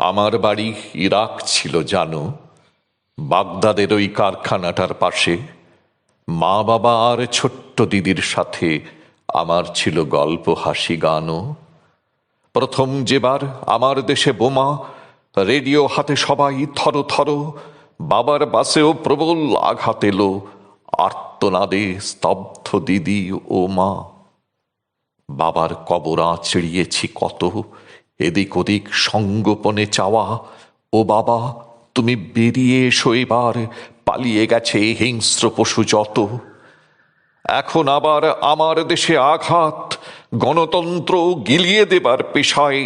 আমার বাড়ি ইরাক ছিল, জানো? বাগদাদের ওই কারখানাটার পাশে। মা বাবা আর ছোট্ট দিদির সাথে আমার ছিল গল্প, হাসি, গানও। প্রথম যেবার আমার দেশে বোমা, রেডিও হাতে সবাই থর থর, বাবার বাসেও প্রবল আঘাত এলো, আর্তনাদে স্তব্ধ দিদি ও মা। বাবার কবরা চিড়িয়েছি কত এদিক ওদিক সঙ্গোপনে চাওয়া, ও বাবা, তুমি বেরিয়ে এসো এবার, পালিয়ে গেছে হিংস্র পশু যত। এখন আবার আমার দেশে আঘাত, গণতন্ত্র গিলিয়ে দেবার পেশায়,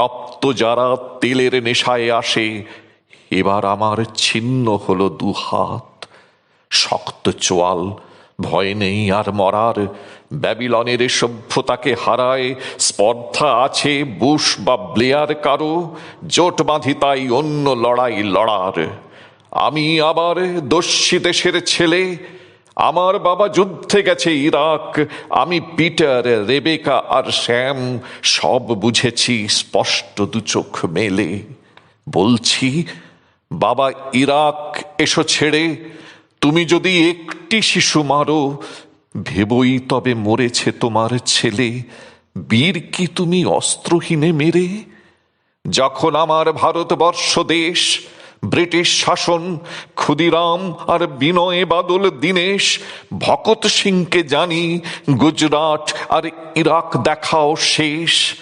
রক্ত যারা তেলের নেশায় আসে, এবার আমার ছিন্ন হলো দুহাত। শক্ত চোয়াল, ভয় নেই আর মরার ব্যাবিলনের সভ্যতাকে হারায়, স্পর্ধা আছে বুশ বা ব্লেয়ার কারও, জোট বাঁধি তাই অন্য লড়াই লড়ার। আমি আবার দস্যি দেশের ছেলে, আমার বাবা যুদ্ধে গেছে ইরাক, আমি পিটার, রেবেকা আর শ্যাম, সব বুঝেছি স্পষ্ট দু চোখ মেলে। বলছি, বাবা ইরাক এসো ছেড়ে, তুমি যদি একটি শিশু মারো ভেবই তবে মরেছে তোমার ছেলে। বীর কি তুমি অস্ত্রহীনে মেরে? যখন আমার ভারতবর্ষ দেশ, ব্রিটিশ শাসন, ক্ষুদিরাম আর বিনয় বাদল দীনেশ, ভকত সিংকে জানি গুজরাট আর ইরাক দেখাও শেষ।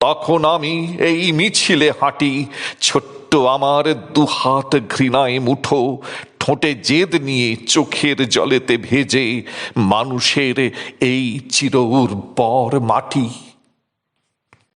তখন আমি এই মিছিলে হাঁটি, ছোট্ট আমার দুহাত ঘৃণায় মুঠো ঠোঁটে জেদ নিয়ে চোখের জলেতে ভেজে মানুষের এই চির উর্বর মাটি।